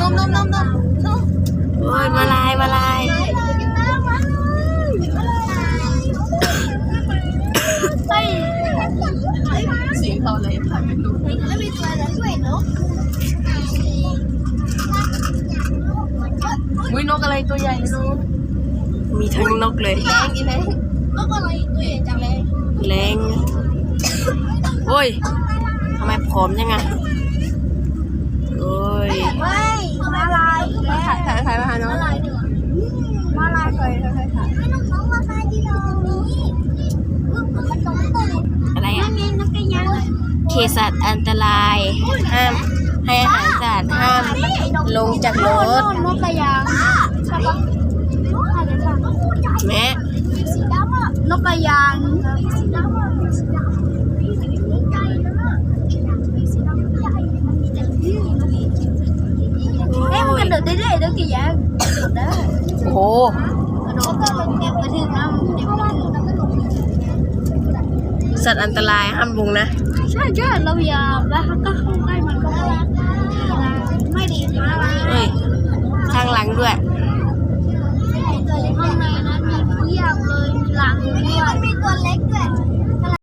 นมนมนมนมนมโอ้ยมาลายมาลายเฮ้ยเสียงเราเลยค่ะไม่รู้แล้วมีตัวอะไรด้วยนกอุ้ยนกอะไรตัวใหญ่ไม่รู้มีทั้งนกเลยแรงอีแรงนกอะไรตัวใหญ่จังเลยแรงโอ้ยทำไมผอมยังไงโอ้ย เฮ้ยมาลายถ่ายถ่ายถ่ายมาหาน้องมาลายดีกว่ามาลายเคยเคยถ่ายไม่ต้องน้องมายอะไรอะเขตสัตว์อันตราย ห้ามให้อาหารสัตว์ห้ามลงจากรถนกกระยางแม่นกกระยางเฮ้ยมันกระโดดได้ด้วยนกกระยางโอ้ สัตว์อันตรายห้ามลงนะ ใช่ใช่เราอย่าแล้วก็เข้าใกล้มันก็ไม่ดีมาละเฮ้ยข้างหลังด้วย